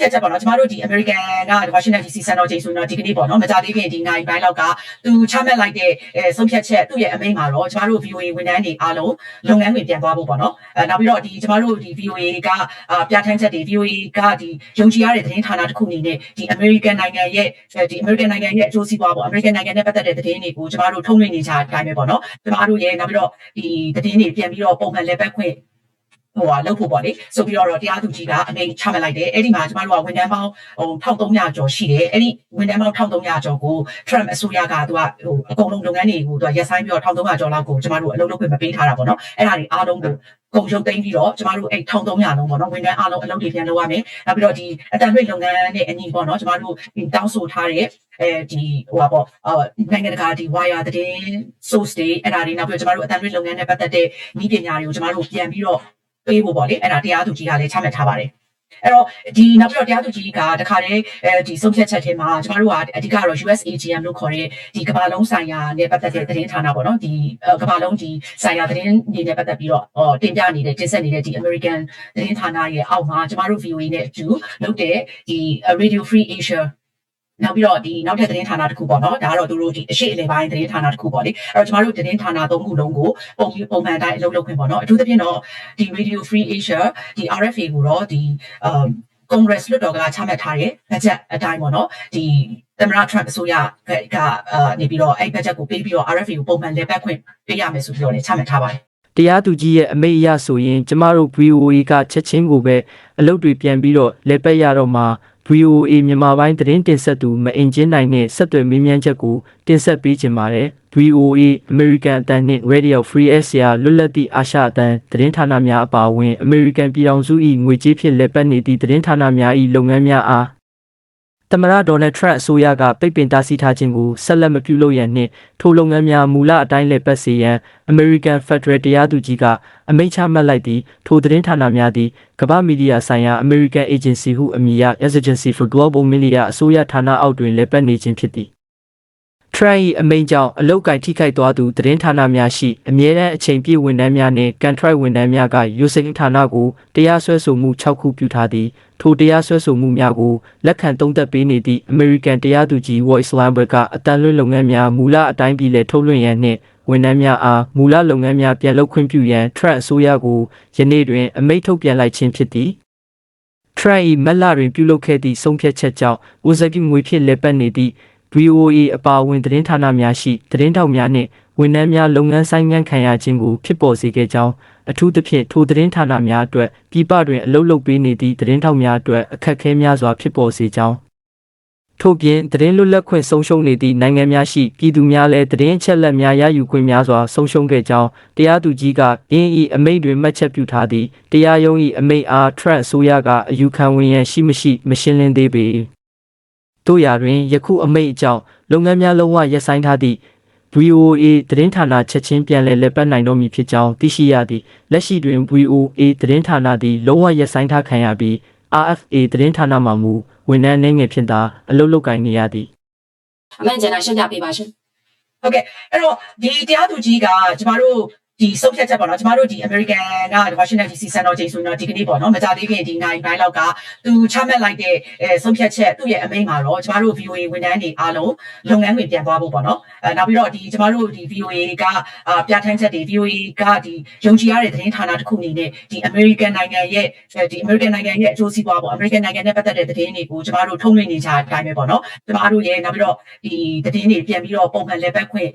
ချက်ချက်ပေါ့နော်ကျမတို့ဒီ American က Washington DC စံတော်ချိန်ဆိုတော့ဒီကနေ့ပေါ့နော်မကြသေးခင်ဒီနိုင်ပိုင်းလောက်ကသူချမှတ်လိုက်တဲ့အဲဆုံးဖြတ်ချက်သူ့ရဲ့အမိန့်မှာတော့ကျမတို့ VOA ဝန်ထမ်းတွေအားလုံးလုပ်ငန်းတွေပြန်သွားဖို့ပေါ့နော်အဲနောက်ပြီးတော့ဒီကျမတို့ဒီ VOA ကအာပြဋ္ဌာန်းချက်တွေ VOA ကဒီယုံကြည်ရတဲ့သတင်းဌာနတစ်ခုအနေနဲ့ဒီ American နိုင်ငံရဲ့ဒီ American နိုင်ငံရဲ့အကျိုးစီးပွားပေါ့ American နိုင်ငံနဲ့ပတ်သက်တဲ့သတင်းတွေကိုကျမတို့ထုတ်လွှင့်နေကြတဲ့အတိုင်းပဲပေါ့နော်ကျမတို့ရဲ့နောက်ပြီးတော့ဒီသတင်းတွေပြန်ပြီးတော့ပုံမှန်လက်ပတ်ခွင့် ဟိုဟာလောက်ဖို့ပေါ့လေဆိုပြီးတော့တရားသူကြီးကအမိန့်ချမှတ်လိုက်တယ်အဲ့ဒီမှာကျမတို့ကဝန်ထမ်းပေါင်းဟို1300ကျော်ရှိတယ်အဲ့ဒီဝန်ထမ်းပေါင်း1300ကျော်ကို Trump အစိုးရကသူကဟိုအကုန်လုံးလုပ်ငန်းတွေကိုသူကရက်ဆိုင်ပြီးတော့1300ကျော်လောက်ကိုကျမတို့အလုပ်လုပ်ခွင့်မပေးထားတာပေါ့နော်အဲ့ဒါတွေအားလုံးကိုကုန်ရုပ်သိမ်းပြီးတော့ကျမတို့အဲ့1300လုံးပေါ့နော်ဝန်ထမ်းအားလုံးအလုပ်တွေပြန်လုပ်ရမယ်နောက်ပြီးတော့ဒီအတန်ရိတ်လုပ်ငန်းနဲ့အညီပေါ့နော်ကျမတို့ဒီတောင်းဆိုထားတဲ့အဲဒီဟိုပါပေါ့အာနိုင်ငံတကာဒီ wire သတင်း source တွေအဲ့ဒါတွေနောက်ပြီးတော့ကျမတို့အတန်ရိတ်လုပ်ငန်းနဲ့ပတ်သက်တဲ့ဤပညာတွေကိုကျမတို့ပြန်ပြီးတော့ ပေးဖို့ပေါ့လေအဲ့ဒါတရားသူကြီးကလည်းချမှတ်ထားပါတယ်အဲ့တော့ဒီနောက်ပြီးတော့တရားသူကြီးကတခါတည်းအဲဒီဆုံးဖြတ်ချက်ထဲမှာကျမတို့ကအဓိကတော့ USAGM လို့ခေါ်တဲ့ဒီကမ္ဘာလုံးဆိုင်ရာနဲ့ပတ်သက်တဲ့သတင်းဌာနပေါ့နော်ဒီကမ္ဘာလုံးဒီဆိုင်ရာသတင်းတွေနဲ့ပတ်သက်ပြီးတော့ဟောတင်ပြနေတဲ့တင်ဆက်နေတဲ့ဒီ American သတင်းဌာနရဲ့အောက်မှာကျမတို့ VOA နဲ့အတူလုပ်တဲ့ဒီ Radio Free Asia နောက်ပြီးတော့ဒီနောက်ထပ်သတင်းဌာနတစ်ခုပေါ့နော်ဒါကတော့သူတို့ဒီအရှိအလေပိုင်းသတင်းဌာနတစ်ခုပေါ့လေအဲ့တော့ကျမတို့သတင်းဌာနသုံးခုလုံးကိုပုံပြီးပုံမှန်တိုင်းအလုပ်လုပ်ခွင့်ပေါ့နော်အထူးသဖြင့်တော့ဒီ Radio Free Asia ဒီ RFA ကိုတော့ဒီအမ် Congress လွှတ်တော်ကချမှတ်ထားတဲ့ဘတ်ဂျက်အတိုင်းပေါ့နော်ဒီသမ္မတ Trump အစိုးရကအာနေပြီးတော့အဲ့ဘတ်ဂျက်ကိုပေးပြီးတော့ RFA ကိုပုံမှန်လေပတ်ခွင့်ပေးရမယ်ဆိုပြီးတော့လည်းချမှတ်ထားပါတယ်တရားသူကြီးရဲ့အမိန့်အရဆိုရင်ကျမတို့ VOA ကချက်ချင်းကိုပဲအလုပ်တွေပြန်ပြီးတော့လက်ပတ်ရတော့မှာ VOA မြန်မာပိုင်းသတင်းတင်ဆက်သူမအင်ဂျင်နိုင်နဲ့ဆက်သွယ်မေးမြန်းချက်ကိုတင်ဆက်ပေးခြင်းပါတယ် VOA American အတန်းနှင့် Radio Free Asia လွတ်လပ်သည့်အာရှအတန်းသတင်းဌာနများအပါအဝင် American ပြည်ထောင်စု၏ငွေကြေးဖြင့်လက်ပတ်နေသည့်သတင်းဌာနများ၏လုပ်ငန်းများအား သမ္မတဒေါ်နယ်ထရန့်အစိုးရကပိတ်ပင်တားဆီးထားခြင်းကိုဆက်လက်မပြုလုပ်ရန်နှင့်ထိုလုပ်ငန်းများမူလအတိုင်းလက်ပတ်စေရန် American Federal တရားသူကြီးကအမိန့်ချမှတ်လိုက်သည့်ထိုသတင်းဌာနများသည်ကမ္ဘာမီဒီယာဆိုင်ရာ American Agency ဟုအမည်ရ Agency for Global Media အစိုးရဌာနအောက်တွင်လက်ပတ်နေခြင်းဖြစ်သည် Trump ၏အမိန့်ကြောင့်အလုတ်ကိုင်ထိခိုက်သွားသူသတင်းဌာနများရှိအမြဲတမ်းအချိန်ပြည့်ဝန်ထမ်းများနှင့် contract ဝန်ထမ်းများကယူစိန်ဌာနကိုတရားစွဲဆိုမှု6ခုပြုထားသည် ထိုတရားစွဲဆိုမှုများကိုလက်ခံသုံးသပ်ပေးနေသည့် American တရားသူကြီး Voice Lambert ကအတန်လွင့်လုပ်ငန်းများမူလအတိုင်းပြည်လည်ထုတ်လွှင့်ရန်နှင့်ဝန်ထမ်းများအားမူလလုပ်ငန်းများပြန်လုပ်ခွင့်ပြုရန် Trump အစိုးရကိုယနေ့တွင်အမိန့်ထုတ်ပြန်လိုက်ခြင်းဖြစ်သည် Trump ၏မက်လာတွင်ပြုလုပ်ခဲ့သည့်ဆုံးဖြတ်ချက်ကြောင့်ဦးစားပြုငွေဖြင့်လက်ပတ်နေသည့် VOA အပါအဝင်သတင်းဌာနများရှိသတင်းတောက်များနှင့်ဝန်ထမ်းများလုပ်ငန်းဆိုင်ငံခံရခြင်းကိုဖြစ်ပေါ်စေခဲ့ကြောင်းအထူးသဖြင့်ထိုသတင်းဌာနများအတွက်ပြည်ပတွင်အလုပ်လုပ်ပေးနေသည့်သတင်းတောက်များအတွက်အခက်အခဲများစွာဖြစ်ပေါ်စေကြောင်းထို့ပြင်သတင်းလွတ်လပ်ခွင့်ဆုံးရှုံးနေသည့်နိုင်ငံများရှိပြည်သူများလည်းသတင်းအချက်အလက်များရယူခွင့်များစွာဆုံးရှုံးခဲ့ကြောင်းတရားသူကြီးကအင်းဤအမိန့်တွင်မှတ်ချက်ပြုထားသည့်တရားရုံး၏အမိန့်အား Trump ဆိုရကအယူခံဝင်ရန်ရှိမရှိမရှင်းလင်းသေးပေ။တို့ရာတွင်ယခုအမိန့်အကြောင်းလုပ်ငန်းများလုံးဝရပ်ဆိုင်းထားသည့် VOA သတင်းဌာနချက်ချင်းပြန်လည်လက်ပတ်နိုင်တော့မည်ဖြစ်ကြောင်းသိရှိရသည်လက်ရှိတွင် VOA သတင်းဌာနသည်လုံးဝရပ်ဆိုင်းထားခံရပြီး RFA သတင်းဌာနမှမူဝန်ထမ်းအနေငယ်ဖြင့်သာအလုပ်လုပ်ကိုင်နေရသည်အမှန်ကျန်တာရှင်းပြပေးပါရှင်ဟုတ်ကဲ့အဲ့တော့ဒီတရားသူကြီးကကျမတို့ ဒီဆုံးဖြတ်ချက်ပေါ့နော်ကျမတို့ဒီ American က Washington DC စံတော်ချိန်ဆိုတော့ဒီကနေ့ပေါ့နော်မကြသေးခင်ဒီနိုင်ပိုင်းလောက်ကသူချမှတ်လိုက်တဲ့အဲဆုံးဖြတ်ချက်သူ့ရဲ့အမိန့်မှာတော့ကျမတို့ VOA ဝန်ထမ်းတွေအားလုံးလုပ်ငန်းတွေပြန်သွားဖို့ပေါ့နော်အဲနောက်ပြီးတော့ဒီကျမတို့ဒီ VOA ကအာပြဋ္ဌာန်းချက်တွေ VOA ကဒီယုံကြည်ရတဲ့သတင်းဌာနတစ်ခုအနေနဲ့ဒီ American နိုင်ငံရဲ့ဒီ American နိုင်ငံရဲ့အကျိုးစီးပွားပေါ့ American နိုင်ငံနဲ့ပတ်သက်တဲ့သတင်းတွေကိုကျမတို့ထုတ်လွှင့်နေကြတဲ့အတိုင်းပဲပေါ့နော်ကျမတို့ရဲ့နောက်ပြီးတော့ဒီသတင်းတွေပြန်ပြီးတော့ပုံမှန်လက်ပတ်ခွင့်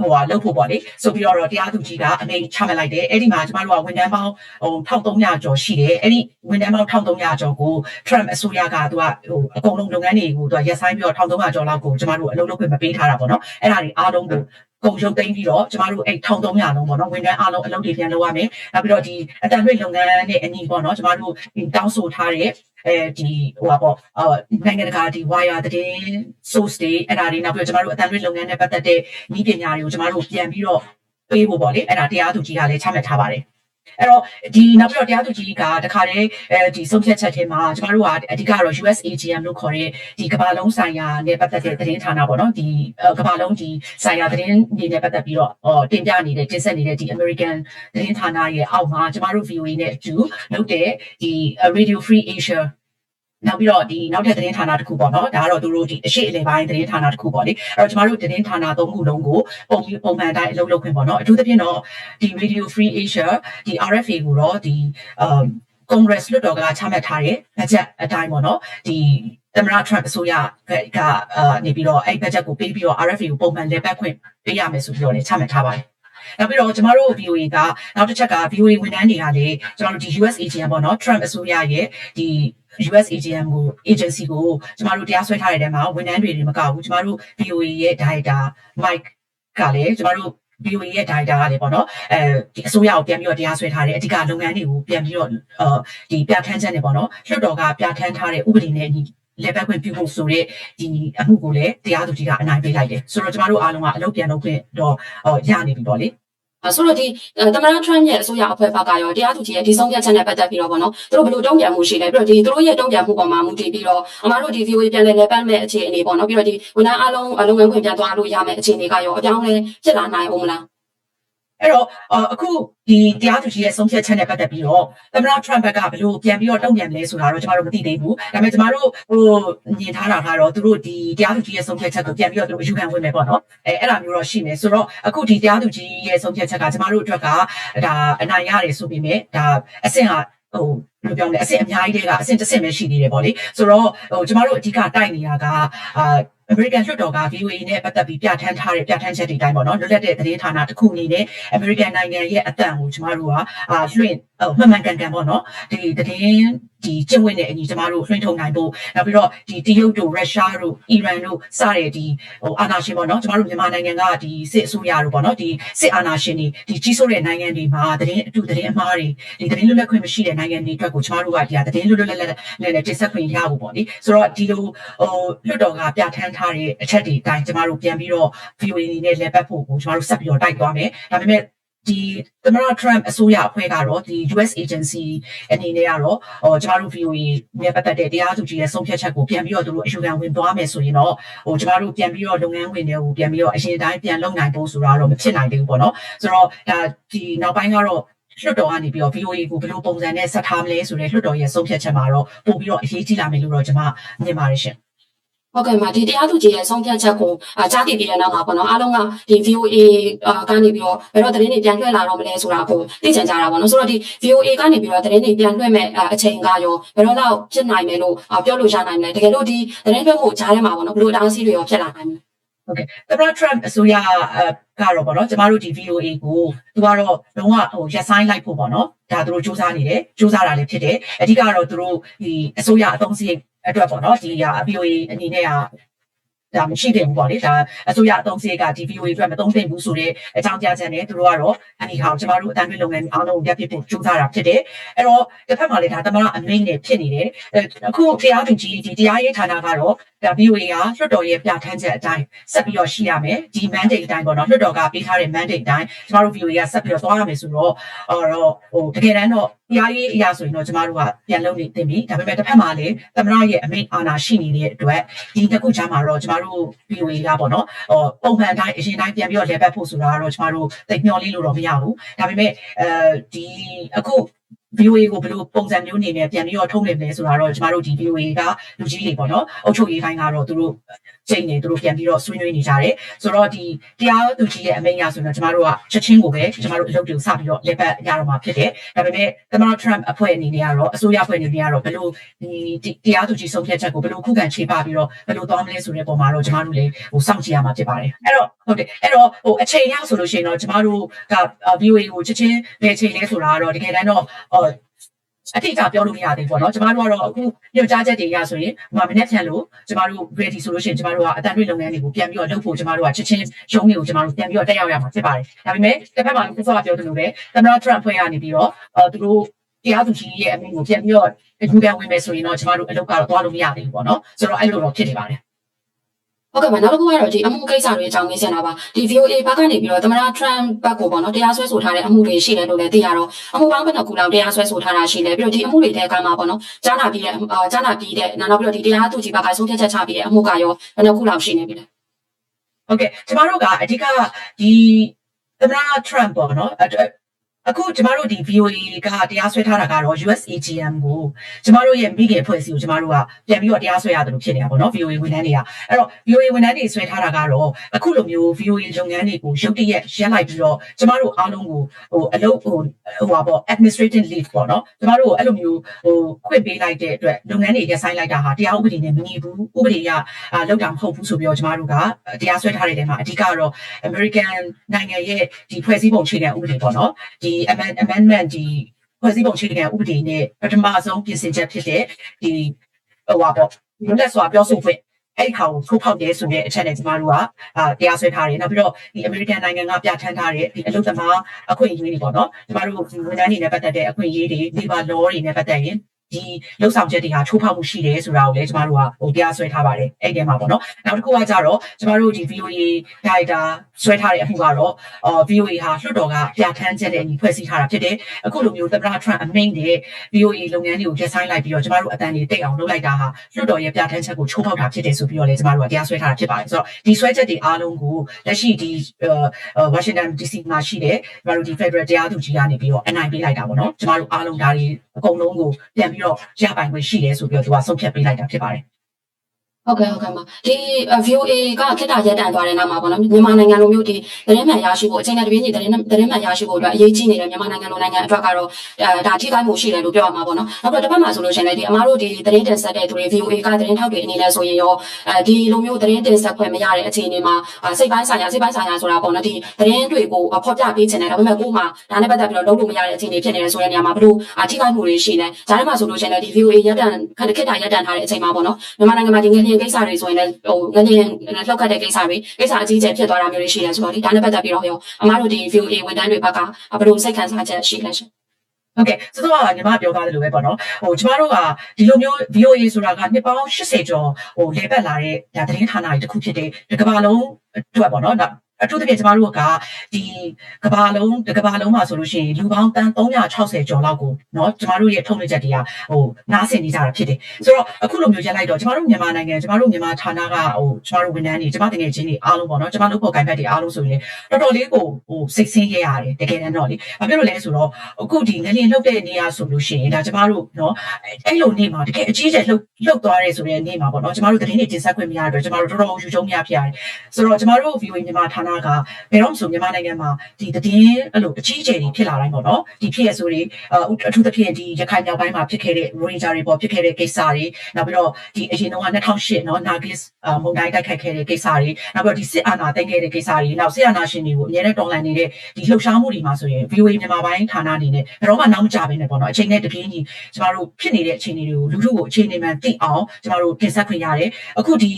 ဟိုဟာလုပ်ဖို့ပေါ့လေဆိုပြီးတော့တရားသူကြီးကအမိန့်ချမှတ်လိုက်တယ်အဲ့ဒီမှာကျမတို့ကဝန်ထမ်းပေါင်းဟို1300ကျော်ရှိတယ်အဲ့ဒီဝန်ထမ်းပေါင်း1300ကျော်ကို Trump အစိုးရကသူကဟိုအကုန်လုံးလုပ်ငန်းတွေကိုသူကရက်ဆိုင်ပြီးတော့1300ကျော်လောက်ကိုကျမတို့အလုပ်လုပ်ခွင့်မပေးထားတာပေါ့နော်အဲ့ဒါတွေအားလုံးကို ကုန်ရုပ်သိမ်းပြီးတော့ကျမတို့အဲ့1300လုံးပေါ့နော်ဝန်ထမ်းအားလုံးအလုပ်တွေပြန်လုပ်ရမယ်နောက်ပြီးတော့ဒီအတန်ရိတ်လုပ်ငန်းနဲ့အညီပေါ့နော်ကျမတို့ဒီတောင်းဆိုထားတဲ့အဲဒီဟိုပါပေါ့အာနိုင်ငံတကာဒီ wire သတင်း source တွေအဲ့ဒါတွေနောက်ပြီးတော့ကျမတို့အတန်ရိတ်လုပ်ငန်းနဲ့ပတ်သက်တဲ့ဤပညာတွေကိုကျမတို့ပြန်ပြီးတော့ပေးဖို့ပေါ့လေအဲ့ဒါတရားသူကြီးကလည်းချမှတ်ထားပါတယ် အဲ့တော့ဒီနောက်ပြီးတော့တရားသူကြီးကတခါတည်းအဲဒီဆုံးဖြတ်ချက်ထဲမှာကျမတို့ကအဓိကတော့ USAGM လို့ခေါ်တဲ့ဒီကမ္ဘာလုံးဆိုင်ရာနဲ့ပတ်သက်တဲ့သတင်းဌာနပေါ့နော်ဒီကမ္ဘာလုံးဒီဆိုင်ရာသတင်းတွေနဲ့ပတ်သက်ပြီးတော့ဟောတင်ပြနေတဲ့တင်ဆက်နေတဲ့ဒီ American သတင်းဌာနရဲ့အောက်မှာကျမတို့ VOA နဲ့အတူလုပ်တဲ့ဒီ Radio Free Asia နောက်ပြီးတော့ဒီနောက်ထပ်သတင်းဌာနတစ်ခုပေါ့နော်ဒါကတော့သူတို့ဒီအရှိအလေပိုင်းသတင်းဌာနတစ်ခုပေါ့လေအဲ့တော့ကျမတို့သတင်းဌာနသုံးခုလုံးကိုပုံပြီးပုံမှန်တိုင်းအလုပ်လုပ်ခွင့်ပေါ့နော်အထူးသဖြင့်တော့ဒီ Radio Free Asia ဒီ RFA ကိုတော့ဒီအမ် Congress လွှတ်တော်ကချမှတ်ထားတဲ့ budget အတိုင်းပေါ့နော်ဒီသမ္မတ Trump အစိုးရကအာနေပြီးတော့အဲ့ budget ကိုပေးပြီးတော့ RFA ကိုပုံမှန်လက်ပတ်ခွင့်ပေးရမယ်ဆိုပြီးတော့လည်းချမှတ်ထားပါတယ်နောက်ပြီးတော့ကျမတို့ VOA ကနောက်တစ်ချက်က VOA ဝန်ထမ်းတွေကလည်းကျမတို့ဒီ US AGM ပေါ့နော် Trump အစိုးရရဲ့ဒီ US AGM ကို agency ကိုကျမတို့တရားစွဲထားတဲ့တဲမှာဝန်ထမ်းတွေတွေမကဘူးကျမတို့ VOA ရဲ့ director Mike ကလည်းကျမတို့ VOA ရဲ့ director ကလည်းပေါ့နော်အဲဒီအစိုးရကိုပြန်ပြီးတော့တရားစွဲထားတယ်အဓိကလုပ်ငန်းတွေကိုပြန်ပြီးတော့အဲဒီပြဋ္ဌာန်းချက်နဲ့ပေါ့နော်လွှတ်တော်ကပြဋ္ဌာန်းထားတဲ့ဥပဒေနဲ့ညီလက်ပတ်ခွင့်ပြုဖို့ဆိုတဲ့ဒီအမှုကိုလည်းတရားသူကြီးကအနိုင်ပေးလိုက်တယ်ဆိုတော့ကျမတို့အားလုံးကအလုပ်ပြန်လုပ်ခွင့်တော့ရနေပြီပေါ့လေအဲ ဆိုတော့ဒီသမ္မတ Trump ရဲ့အစိုးရအဖွဲ့ဘက်ကရောတရားသူကြီးရဲ့ဒီဆုံးဖြတ်ချက်နဲ့ပတ်သက်ပြီးတော့ဗောနော်သူတို့ဘယ်လိုတုံ့ပြန်မှုရှိလဲပြီးတော့ဒီသူတို့ရဲ့တုံ့ပြန်မှုပေါ်မှာမူတည်ပြီးတော့အမတို့ဒီ VOA ပြန်လည်လဲပတ်မဲ့အခြေအနေပေါ့နော်ပြီးတော့ဒီဝန်ထမ်းအားလုံးလုပ်ငန်းခွင်ပြန်သွားလို့ရမယ့်အခြေအနေကရောအပြောင်းလဲဖြစ်လာနိုင်အောင်မလား အဲ့တော့အခုဒီတရားသူကြီးရဲ့ဆုံးဖြတ်ချက်နဲ့ပတ်သက်ပြီးတော့သမ္မတ Trump ဘက်ကဘယ်လိုပြန်ပြီးတော့တုံ့ပြန်မလဲဆိုတာတော့ကျမတို့မသိသေးဘူးဒါပေမဲ့ကျမတို့ဟိုမြင်ထားတာကတော့သူတို့ဒီတရားသူကြီးရဲ့ဆုံးဖြတ်ချက်ကိုပြန်ပြီးတော့သူတို့အယူခံဝင်မယ်ပေါ့နော်အဲအဲ့လိုမျိုးတော့ရှိမယ်ဆိုတော့အခုဒီတရားသူကြီးရဲ့ဆုံးဖြတ်ချက်ကကျမတို့အတွက်ကဒါအနိုင်ရတယ်ဆိုပေမဲ့ဒါအဆင့်ဟာဟိုဘယ်လိုပြောမလဲအဆင့်အများကြီးတွေကအဆင့်တစ်ဆင့်ပဲရှိသေးတယ်ပေါ့လေဆိုတော့ဟိုကျမတို့အဓိကတိုက်နေတာကအာ American လွှတ်တော်က VOA နဲ့ပတ်သက်ပြီးပြဋ္ဌာန်းထားတဲ့ပြဋ္ဌာန်းချက်တွေတိုင်းပေါ့နော်လွတ်လပ်တဲ့သတင်းဌာနတစ်ခုအနေနဲ့ American နိုင်ငံရဲ့အတန်ကိုကျမတို့ကအာလွှင့် မှန်မှန်ကန်ကန်ပေါ့နော်ဒီသတင်းဒီကျင့်ဝတ်နဲ့အညီကျမတို့လွှင့်ထုတ်နိုင်ဖို့နောက်ပြီးတော့ဒီတရုတ်တို့ရုရှားတို့အီရန်တို့စတဲ့ဒီဟိုအာဏာရှင်ပေါ့နော်ကျမတို့မြန်မာနိုင်ငံကဒီစစ်အစိုးရတို့ပေါ့နော်ဒီစစ်အာဏာရှင်တွေဒီကြီးစိုးတဲ့နိုင်ငံတွေမှာသတင်းအတူသတင်းအမှားတွေဒီသတင်းလွတ်လပ်ခွင့်မရှိတဲ့နိုင်ငံတွေအတွက်ကိုကျမတို့ကဒီသတင်းလွတ်လွတ်လပ်လပ်နဲ့တင်ဆက်ခွင့်ရဖို့ပေါ့လေဆိုတော့ဒီလိုဟိုလွတ်တော်ကပြဋ္ဌာန်းထားတဲ့အချက်တွေအတိုင်းကျမတို့ပြန်ပြီးတော့ VOA အနေနဲ့လက်ပတ်ဖို့ကိုကျမတို့ဆက်ပြီးတော့တိုက်သွားမယ်ဒါပေမဲ့ ဒီသမ္မတ Trump အစိုးရအဖွဲ့ကတော့ဒီ US agency အနေနဲ့ကတော့ဟိုကျမတို့ VOA နဲ့ပတ်သက်တဲ့တရားသူကြီးရဲ့ဆုံးဖြတ်ချက်ကိုပြန်ပြီးတော့သူတို့အယူခံဝင်သွားမယ်ဆိုရင်တော့ဟိုကျမတို့ပြန်ပြီးတော့လုပ်ငန်းဝင်တွေကိုပြန်ပြီးတော့အရင်တိုင်းပြန်လုပ်နိုင်ဖို့ဆိုတာတော့မဖြစ်နိုင်သေးဘူးပေါ့နော်ဆိုတော့ဒါဒီနောက်ပိုင်းကတော့လွှတ်တော်ကနေပြီးတော့ VOA ကိုဘယ်လိုပုံစံနဲ့ဆက်ထားမလဲဆိုတဲ့လွှတ်တော်ရဲ့ဆုံးဖြတ်ချက်မှာတော့ပို့ပြီးတော့အရေးကြီးလာမယ်လို့တော့ကျွန်မမြင်ပါတယ်ရှင် ဟုတ်ကဲ့ပါဒီတရားသူကြီးရဲ့ဆုံးဖြတ်ချက်ကိုအာကြားသိပြီးတဲ့နောက်မှာပေါ့နော်အားလုံးကဒီ VOA အာကနေပြီးတော့ဘယ်တော့သတင်းတွေပြန်လွှင့်လာတော့မလဲဆိုတာကိုသိချင်ကြတာပေါ့နော်ဆိုတော့ဒီ VOA ကနေပြီးတော့သတင်းတွေပြန်လွှင့်မဲ့အချိန်ကရောဘယ်တော့လောက်ဖြစ်နိုင်မယ်လို့ပြောလို့ရနိုင်မလဲတကယ်လို့ဒီသတင်းလွှင့်မှုကြားထဲမှာပေါ့နော်ဘယ်လိုအတားအဆီးတွေရောဖြစ်လာနိုင်မလဲသမ္မတ Trump အစိုးရကတော့ပေါ့နော်ကျမတို့ဒီ VOA ကိုသူကတော့လုံးဝဟိုရက်ဆိုင်လိုက်ဖို့ပေါ့နော်ဒါသူတို့စူးစမ်းနေတယ်စူးစမ်းတာလည်းဖြစ်တယ်အဓိကတော့သူတို့ဒီအစိုးရအသုံးစရိတ် အတွက်ပေါ့နော်ဒီ VOA အနေနဲ့က ဒါမရှိသင့်ဘူးပေါ့လေဒါအစိုးရအသုံးစရိတ်ကဒီ VOA အတွက်မသုံးသင့်ဘူးဆိုတဲ့အကြောင်းကြားချက်နဲ့သူတို့ကတော့အနေဟာကျမတို့အတန်းတွင်းလုပ်ငန်းအားလုံးရပ်ဖြစ်ဖို့စူးစမ်းတာဖြစ်တယ်အဲ့တော့တစ်ဖက်မှာလည်းဒါသမ္မတအမိန့်နဲ့ဖြစ်နေတယ်အခုတရားသူကြီးဒီတရားရေးဌာနကတော့ဒါ VOA ကလွှတ်တော်ရဲ့ပြဋ္ဌာန်းချက်အတိုင်းဆက်ပြီးတော့ရှိရမယ်ဒီ mandate အတိုင်းပေါ့နော်လွှတ်တော်ကပေးထားတဲ့ mandate အတိုင်းကျမတို့ VOA ကဆက်ပြီးတော့သွားရမယ်ဆိုတော့အော်တော့ဟိုတကယ်တမ်းတော့တရားရေးအရာဆိုရင်တော့ကျမတို့ကပြန်လုပ်နေသင့်ပြီဒါပေမဲ့တစ်ဖက်မှာလည်းသမ္မတရဲ့အမိန့်အာဏာရှိနေတဲ့အတွက်ဒီတစ်ခုချာမှာတော့ကျမတို့ VOA ကပေါ့နော်ဟိုပုံမှန်တိုင်းအရင်တိုင်းပြန်ပြီးတော့လဲပတ်ဖို့ဆိုတာကတော့ကျမတို့သိမျှော်လင့်လို့တော့မရဘူးဒါပေမဲ့အဲဒီအခု VOA ကိုဘယ်လိုပုံစံမျိုးနေနဲ့ပြန်ပြီးတော့ထုံးနေမလဲဆိုတာတော့ကျမတို့ဒီ VOA ကလူကြီးတွေပေါ့နော်အုပ်ချုပ်ရေးတိုင်းကတော့သူတို့ချိန်နေသူတို့ပြန်ပြီးတော့ဆွေးနွေးနေကြတယ်ဆိုတော့ဒီတရားသူကြီးရဲ့အမိန့်အရဆိုတော့ကျမတို့ကချက်ချင်းကိုပဲကျမတို့အလုပ်တွေကိုစပြီးတော့လက်ပတ်ရတော့မှာဖြစ်တယ်ဒါပေမဲ့သမ္မတ Trump အဖွဲ့အနေနဲ့ကတော့အစိုးရအဖွဲ့အနေနဲ့ကတော့ဘယ်လိုဒီတရားသူကြီးဆုံးဖြတ်ချက်ကိုဘယ်လိုခုခံခြေပပြီးတော့ဘယ်လိုသွားမလဲဆိုတဲ့ပုံမှာတော့ကျမတို့လည်းဟိုစောင့်ကြည့်ရမှာဖြစ်ပါတယ်အဲ့တော့ဟုတ်တယ်အဲ့တော့ဟိုအချိန်ရောက်ဆိုလို့ရှိရင်တော့ကျမတို့က VOA ကိုချက်ချင်းဘယ်ချိန်လဲဆိုတာကတော့တကယ်တမ်းတော့ဟို အတိအကျပြောလို့မရသေးဘူးပေါ့နော်ကျမတို့ကတော့အခုညွှန်ကြားချက်တွေရဆိုရင်ဟိုမှာမနေ့ဖြန်လို့ကျမတို့ ready ဆိုလို့ရှိရင်ကျမတို့ကအတန်တွေလုပ်ငန်းတွေကိုပြန်ပြီးတော့လုပ်ဖို့ကျမတို့ကချက်ချင်းရုံးတွေကိုကျမတို့ပြန်ပြီးတော့တက်ရောက်ရမှာဖြစ်ပါတယ်ဒါပေမဲ့တစ်ဖက်မှာလည်းပြောပြောသလိုပဲသမ္မတ Trump ဖွဲ့ရနေပြီးတော့အဲသူတို့တရားသူကြီးရဲ့အမိန့်ကိုပြန်ပြီးတော့ယူပြန်ဝင်မယ်ဆိုရင်တော့ကျမတို့အလုပ်ကတော့သွားလို့မရသေးဘူးပေါ့နော်ဆိုတော့အဲ့လိုတော့ဖြစ်နေပါတယ် ဟုတ်ကဲ့ပါနောက်တစ်ခုကတော့ဒီအမှုကိစ္စတွေအကြောင်းမေးချင်တာပါဒီ VOA ဘက်ကနေပြီးတော့သမ္မတ Trump ဘက်ကိုပေါ့နော်တရားစွဲဆိုထားတဲ့အမှုတွေရှိတယ်လို့လည်းသိရတော့အမှုပေါင်းဘယ်နှခုလောက်တရားစွဲဆိုထားတာရှိလဲပြီးတော့ဒီအမှုတွေထဲကမှပေါ့နော်ကြားနာပြီးတဲ့အာကြားနာပြီးတဲ့နောက်ပြီးတော့ဒီတရားသူကြီးဘက်ကဆုံးဖြတ်ချက်ချပြီးတဲ့အမှုကရောဘယ်နှခုလောက်ရှိနေပြီလဲဟုတ်ကဲ့ကျမတို့ကအဓိကဒီသမ္မတ Trump ပေါ့နော် အခုကျမတို့ဒီ VOA ကတရားစွဲထားတာကတော့ USAGM ကိုကျမတို့ရဲ့မိခင်အဖွဲ့အစည်းကိုကျမတို့ကပြန်ပြီးတော့တရားစွဲရတယ်လို့ဖြစ်နေတာပေါ့နော် VOA ဝန်ထမ်းတွေကအဲ့တော့ VOA ဝန်ထမ်းတွေစွဲထားတာကတော့အခုလိုမျိုး VOA လုပ်ငန်းတွေကိုရုတ်တရက်ရက်လိုက်ပြီးတော့ကျမတို့အားလုံးကိုဟိုအလုပ်ဟိုဟိုပါပေါ့ administrative leave ပေါ့နော်ကျမတို့ကိုအဲ့လိုမျိုးဟိုခွင့်ပေးလိုက်တဲ့အတွက်လုပ်ငန်းတွေရပ်ဆိုင်းလိုက်တာဟာတရားဥပဒေနဲ့မညီဘူးဥပဒေအရအာလောက်တာမဟုတ်ဘူးဆိုပြီးတော့ကျမတို့ကတရားစွဲထားတဲ့နေရာမှာအဓိကကတော့ American နိုင်ငံရဲ့ဒီဖွဲ့စည်းပုံအခြေခံဥပဒေပေါ့နော်ဒီ amend- amendment ဒီဖွဲ့စည်းပုံအခြေခံဥပဒေနဲ့ပထမဆုံးပြင်ဆင်ချက်ဖြစ်တဲ့ဒီဟိုပါပေါ့လွတ်လပ်စွာပြောဆိုခွင့်အဲ့ဒီဟာကိုထိုးဖောက်တယ်ဆိုတဲ့အချက်နဲ့ကျမတို့ကအာတရားစွဲထားတယ်နောက်ပြီးတော့ဒီ American နိုင်ငံကပြဋ္ဌာန်းထားတဲ့ဒီအလုပ်သမားအခွင့်အရေးတွေပေါ့နော်ကျမတို့ဒီဝန်ထမ်းတွေနဲ့ပတ်သက်တဲ့အခွင့်အရေးတွေ labor law တွေနဲ့ပတ်သက်ရင် ဒီလှုပ်ဆောင်ချက်တွေဟာချိုးဖောက်မှုရှိတယ်ဆိုတာကိုလည်းကျမတို့ကဟိုတရားစွဲထားပါတယ်အဲ့ဒီမှာပေါ့နော်နောက်တစ်ခုကကြတော့ကျမတို့ဒီ VOA ဒါရိုက်တာဆွဲထားတဲ့အမှုကတော့အော် VOA ဟာလွှတ်တော်ကပြဋ္ဌာန်းချက်နဲ့ညီဖွဲ့စည်းထားတာဖြစ်တယ်အခုလိုမျိုးသမ္မတ Trump အမိန့်နဲ့ VOA လုပ်ငန်းတွေကိုရပ်ဆိုင်းလိုက်ပြီးတော့ကျမတို့အတန်တွေတိတ်အောင်လုပ်လိုက်တာဟာလွှတ်တော်ရဲ့ပြဋ္ဌာန်းချက်ကိုချိုးဖောက်တာဖြစ်တယ်ဆိုပြီးတော့လည်းကျမတို့ကတရားစွဲထားတာဖြစ်ပါတယ်ဆိုတော့ဒီဆွဲချက်တွေအားလုံးကိုလက်ရှိဒီ Washington DC မှာရှိတဲ့ကျမတို့ဒီ Federal တရားသူကြီးကနေပြီးတော့အနိုင်ပေးလိုက်တာပေါ့နော်ကျမတို့အားလုံးဒါတွေအကုန်လုံးကိုပြန်ပြီးတော့ရပိုင်ခွင့်ရှိတယ်ဆိုပြီးတော့သူကဆုံးဖြတ်ပေးလိုက်တာဖြစ်ပါတယ် ဟုတ်ကဲ့ဟုတ်ကဲ့ပါဒီ VOA ကခေတ္တရပ်တန့်သွားတဲ့နောက်မှာပေါ့နော်မြန်မာနိုင်ငံလိုမျိုးဒီသတင်းမှန်ရရှိဖို့အချိန်နဲ့တပြေးညီသတင်းသတင်းမှန်ရရှိဖို့အတွက်အရေးကြီးနေတဲ့မြန်မာနိုင်ငံလိုနိုင်ငံအတွက်ကတော့အဲဒါထိခိုက်မှုရှိတယ်လို့ပြောရမှာပေါ့နော်နောက်တော့တစ်ဖက်မှာဆိုလို့ရှိရင်လည်းဒီအမားတို့ဒီသတင်းတင်ဆက်တဲ့သူတွေ VOA ကသတင်းထောက်တွေအနေနဲ့ဆိုရင်ရောအဲဒီလိုမျိုးသတင်းတင်ဆက်ခွင့်မရတဲ့အခြေအနေမှာစိတ်ပိုင်းဆိုင်ရာစိတ်ပိုင်းဆိုင်ရာဆိုတာပေါ့နော်ဒီသတင်းတွေကိုဖော်ပြပေးချင်တယ်ဒါပေမဲ့ကိုယ်မှဒါနဲ့ပတ်သက်ပြီးတော့လုပ်လို့မရတဲ့အခြေအနေဖြစ်နေတယ်ဆိုတဲ့နေရာမှာဘလို့ထိခိုက်မှုတွေရှိနေဒါနဲ့မှဆိုလို့ရှိရင်လည်းဒီ VOA ရပ်တန့်ခေတ္တရပ်တန့်ထားတဲ့အချိန်မှာပေါ့နော်မြန်မာနိုင်ငံမှာဒီငလျင်ကိစ္စတွေဆိုရင်လည်းဟိုငလျင်လှုပ်ခတ်တဲ့ကိစ္စတွေကိစ္စအကြီးအကျယ်ဖြစ်သွားတာမျိုးတွေရှိတယ်ဆိုတော့ဒီဒါနဲ့ပတ်သက်ပြီးတော့ရောအမားတို့ဒီ VOA ဝန်ထမ်းတွေဘက်ကဘလို့စိတ်ခံစားချက်ရှိလဲရှင်ဟုတ်ကဲ့စောစောကညီမပြောသားတယ်လို့ပဲပေါ့နော်ဟိုကျမတို့ကဒီလိုမျိုး VOA ဆိုတာကနှစ်ပေါင်း80ကျော်ဟိုလေပတ်လာတဲ့ဒါသတင်းဌာနတွေတစ်ခုဖြစ်တဲ့ဒီကမ္ဘာလုံးအတွက်ပေါ့နော်ဒါ အထူးသဖြင့်ကျမတို့ကဒီကမ္ဘာလုံးဒီကမ္ဘာလုံးမှာဆိုလို့ရှိရင်လူပေါင်းတန်း360ကျော်လောက်ကိုเนาะကျမတို့ရဲ့ထုံးလွှင့်ချက်တွေကဟိုနားဆင်နေကြတာဖြစ်တယ်ဆိုတော့အခုလိုမျိုးရက်လိုက်တော့ကျမတို့မြန်မာနိုင်ငံကျမတို့မြန်မာဌာနကဟိုကျမတို့ဝန်ထမ်းတွေကျမတကယ်ချင်းတွေအားလုံးပေါ့နော်ကျမတို့ဖို့ကိုင်ဘက်တွေအားလုံးဆိုရင်တော်တော်လေးကိုဟိုစိတ်ဆင်းရဲရတယ်တကယ်တမ်းတော့လေဘာဖြစ်လို့လဲဆိုတော့အခုဒီငလျင်လှုပ်တဲ့နေရာဆိုလို့ရှိရင်ဒါကျမတို့เนาะအဲ့လိုနေမှာတကယ်အကြီးကျယ်လှုပ်လှုပ်သွားရဲဆိုတဲ့နေမှာပေါ့နော်ကျမတို့သတင်းတွေတင်ဆက်ခွင့်မရတဲ့အတွက်ကျမတို့တော်တော်ယူကျုံမရဖြစ်ရတယ်ဆိုတော့ကျမတို့ VOA မြန်မာဌာန ကဘယ်တော့မှဆိုမြန်မာနိုင်ငံမှာဒီသတင်းအဲ့လိုအကြီးအကျယ်တွေဖြစ်လာတိုင်းပေါ့နော်ဒီဖြစ်ရဆိုတွေအထူးသဖြင့်ဒီရခိုင်မြောက်ပိုင်းမှာဖြစ်ခဲ့တဲ့ Ranger တွေပေါ့ဖြစ်ခဲ့တဲ့ကိစ္စတွေနောက်ပြီးတော့ဒီအရင်တော့2008နော် Nagis မုန်တိုင်းတိုက်ခတ်ခဲ့တဲ့ကိစ္စတွေနောက်ပြီးတော့ဒီစစ်အာဏာသိမ်းခဲ့တဲ့ကိစ္စတွေနောက်စစ်အာဏာရှင်တွေကိုအများနဲ့တော်လှန်နေတဲ့ဒီလှုပ်ရှားမှုတွေမှာဆိုရင် VOA မြန်မာပိုင်းဌာနအနေနဲ့ဘယ်တော့မှနောက်မကြဘဲနဲ့ပေါ့နော်အချိန်နဲ့တပြေးညီကျမတို့ဖြစ်နေတဲ့အခြေအနေတွေကိုလူထုကိုအခြေအနေမှန်သိအောင်ကျမတို့တင်ဆက်ခွင့်ရတယ်အခုဒီ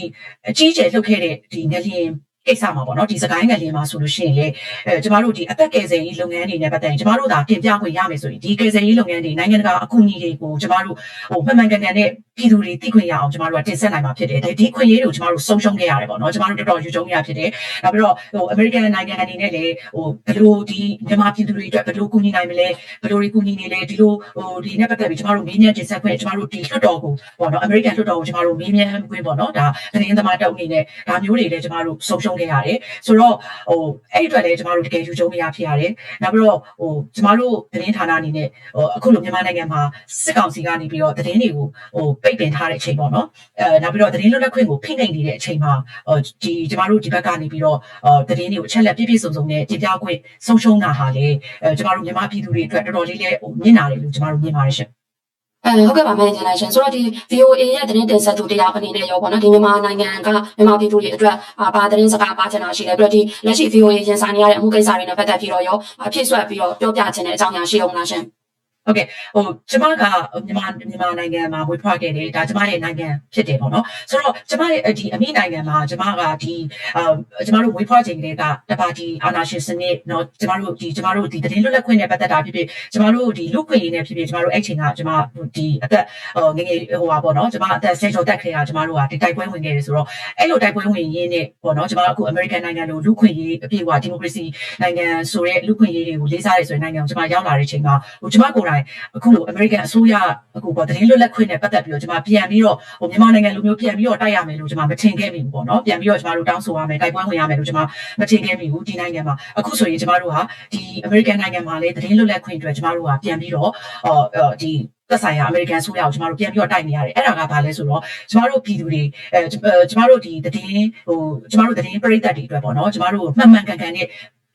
အကြီးအကျယ်လှုပ်ခဲ့တဲ့ဒီငလျင် ကိစ္စမှာပေါ့နော်ဒီစကိုင်းငလျင်မှာဆိုလို့ရှိရင်လေအဲကျမတို့ဒီအသက်ကယ်ဆယ်ရေးလုပ်ငန်းတွေနဲ့ပတ်သက်ရင်ကျမတို့ဒါတင်ပြခွင့်ရမယ်ဆိုရင်ဒီကယ်ဆယ်ရေးလုပ်ငန်းတွေနိုင်ငံတကာအကူအညီတွေကိုကျမတို့ဟိုမှန်မှန်ကန်ကန်နဲ့ပြည်သူတွေသိခွင့်ရအောင်ကျမတို့ကတင်ဆက်နိုင်မှာဖြစ်တယ်ဒီခွင့်ရေးတွေကိုကျမတို့ဆုံးရှုံးခဲ့ရတယ်ပေါ့နော်ကျမတို့တော်တော်ယူကျုံရဖြစ်တယ်နောက်ပြီးတော့ဟိုအမေရိကန်နိုင်ငံအနေနဲ့လည်းဟိုဘယ်လိုဒီမြန်မာပြည်သူတွေအတွက်ဘယ်လိုကူညီနိုင်မလဲဘယ်လိုတွေကူညီနေလဲဒီလိုဟိုဒီနဲ့ပတ်သက်ပြီးကျမတို့မေးမြန်းတင်ဆက်ခွင့်ကျမတို့ဒီလွှတ်တော်ကိုပေါ့နော်အမေရိကန်လွှတ်တော်ကိုကျမတို့မေးမြန်းခွင့်ပေါ့နော်ဒါသတင်းသမားတောက်အနေနဲ့ဒါမျိုးတွေလည်းကျမတို့ဆုံးရှုံးခဲ့ရတယ်ဆိုတော့ဟိုအဲ့အတွက်လည်းကျမတို့တကယ်ယူကျုံမရဖြစ်ရတယ်နောက်ပြီးတော့ဟိုကျမတို့သတင်းဌာနအနေနဲ့ဟိုအခုလိုမြန်မာနိုင်ငံမှာစစ်ကောင်စီကနေပြီးတော့သတင်းတွေကိုဟိုပိတ်ပင်ထားတဲ့အချိန်ပေါ့နော်အဲနောက်ပြီးတော့သတင်းလွတ်လပ်ခွင့်ကိုဖိနှိပ်နေတဲ့အချိန်မှာဟိုဒီကျမတို့ဒီဘက်ကနေပြီးတော့ဟိုသတင်းတွေကိုအချက်လက်ပြည့်ပြည့်စုံစုံနဲ့တင်ပြခွင့်ဆုံးရှုံးတာဟာလေအဲကျမတို့မြန်မာပြည်သူတွေအတွက်တော်တော်လေးလည်းဟိုမြင်နာတယ်လို့ကျမတို့မြင်ပါတယ်ရှင်အဲဟုတ်ကဲ့ပါမန်နေဂျာရှင်ဆိုတော့ဒီ VOA ရဲ့သတင်းတင်ဆက်သူတရားအနေနဲ့ရောပေါ့နော်ဒီမြန်မာနိုင်ငံကမြန်မာပြည်သူတွေအတွက်ဘာသတင်းစကားပါချင်တာရှိလဲပြီးတော့ဒီလက်ရှိ VOA ရင်ဆိုင်နေရတဲ့အမှုကိစ္စတွေနဲ့ပတ်သက်ပြီးတော့ရောဖြည့်ဆွက်ပြီးတော့ပြောပြချင်တဲ့အကြောင်းအရာရှိအောင်လားရှင် ဟုတ်ကဲ့ဟိုကျမကမြန်မာမြန်မာနိုင်ငံမှာဝေဖွားခဲ့တယ်ဒါကျမရဲ့နိုင်ငံဖြစ်တယ်ပေါ့နော်ဆိုတော့ကျမရဲ့ဒီအမိနိုင်ငံမှာကျမကဒီကျမတို့ဝေဖွားချိန်ကလေးကတပါတီအာနာရှင်စနစ်နော်ကျမတို့ဒီကျမတို့ဒီတည်လွတ်လပ်ခွင့်နဲ့ပတ်သက်တာဖြစ်ဖြစ်ကျမတို့ဒီလူ့ခွင့်ရေးနဲ့ဖြစ်ဖြစ်ကျမတို့အဲ့ချိန်ကကျမဒီအသက်ငငယ်ဟိုပါပေါ့နော်ကျမအသက်ဆယ်ကျော်တက်ခဲ့တာကျမတို့ကဒီတိုက်ပွဲဝင်ခဲ့တယ်ဆိုတော့အဲ့လိုတိုက်ပွဲဝင်ရင်းနဲ့ပေါ့နော်ကျမအခုအမေရိကန်နိုင်ငံလိုလူ့ခွင့်ရေးအပြည့်အဝဒီမိုကရေစီနိုင်ငံဆိုတဲ့လူ့ခွင့်ရေးတွေကိုလေးစားရဆိုတဲ့နိုင်ငံကိုကျမရောက်လာတဲ့ချိန်မှာဟိုကျမကိုယ်တိုင်တိုင်အခုလို American အစိုးရအခုပေါ့သတင်းလွတ်လပ်ခွင့်နဲ့ပတ်သက်ပြီးတော့ကျွန်မပြန်ပြီးတော့ဟိုမြန်မာနိုင်ငံလူမျိုးပြန်ပြီးတော့တိုက်ရမယ်လို့ကျွန်မမထင်ခဲ့မိဘူးပေါ့နော်ပြန်ပြီးတော့ကျွန်မတို့တောင်းဆိုရမယ်တိုက်ပွဲဝင်ရမယ်လို့ကျွန်မမထင်ခဲ့မိဘူးဒီနိုင်ငံမှာအခုဆိုရင်ကျွန်မတို့ဟာဒီ American နိုင်ငံမှာလည်းသတင်းလွတ်လပ်ခွင့်အတွက်ကျွန်မတို့ဟာပြန်ပြီးတော့အော်ဒီသက်ဆိုင်ရာအမေရိကန်ဆိုရအောင်ကျမတို့ပြန်ပြီးတော့တိုက်နေရတယ်အဲ့ဒါကဘာလဲဆိုတော့ကျမတို့ပြည်သူတွေအဲကျမတို့ဒီတည်င်းဟိုကျမတို့တည်င်းပရိသတ်တွေအတွက်ပေါ့နော်ကျမတို့မှန်မှန်ကန်ကန်နဲ့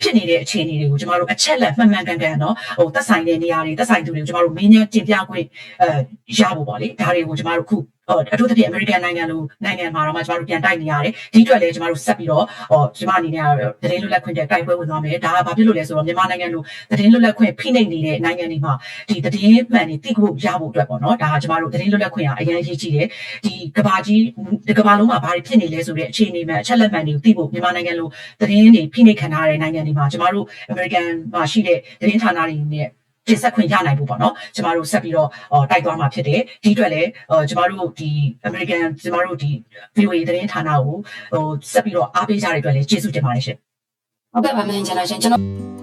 ဖြစ်နေတဲ့အခြေအနေတွေကိုကျမတို့အချက်လက်မှန်မှန်ကန်ကန်နော်ဟိုသက်ဆိုင်တဲ့နေရာတွေသက်ဆိုင်သူတွေကိုကျမတို့မင်းညာတင်ပြခွင့်အဲရဖို့ပေါ့လေဒါတွေကိုကျမတို့ခု အထူးသဖြင့်အမေရိကန်နိုင်ငံလိုနိုင်ငံမှာတော့မှကျမတို့ပြန်တိုက်နေရတယ်ဒီအတွက်လည်းကျမတို့ဆက်ပြီးတော့ဟောကျမအနေနဲ့ကတော့တရင်လွတ်လပ်ခွင့်တဲ့တိုက်ပွဲဝင်သွားမယ်ဒါကဘာဖြစ်လို့လဲဆိုတော့မြန်မာနိုင်ငံလိုတရင်လွတ်လပ်ခွင့်ဖိနှိပ်နေတဲ့နိုင်ငံတွေမှာဒီတရင်မှန်တွေတိဖို့ရဖို့အတွက်ပေါ့နော်ဒါကကျမတို့တရင်လွတ်လပ်ခွင့်ကအရင်ရေးကြည့်တယ်ဒီကဘာကြီးဒီကဘာလုံးမှာဘာတွေဖြစ်နေလဲဆိုတဲ့အခြေအနေမှန်အချက်လက်မှန်တွေကိုသိဖို့မြန်မာနိုင်ငံလိုတရင်တွေဖိနှိပ်ခံထားတဲ့နိုင်ငံတွေမှာကျမတို့အမေရိကန်မှာရှိတဲ့တရင်ဌာနတွေနဲ့ တင်ဆက်ခွင့်ရနိုင်ဖို့ပေါ့နော်ကျမတို့ဆက်ပြီးတော့တိုက်သွားမှာဖြစ်တယ်ဒီအတွက်လည်းကျမတို့ဒီ American ကျမတို့ဒီ VOA သတင်းဌာနကိုဟိုဆက်ပြီးတော့အားပေးကြတဲ့အတွက်လည်းကျေးဇူးတင်ပါတယ်ရှင်ဟုတ်ကဲ့ပါမင်းကျွန်တော်ရှင်ကျွန်တော်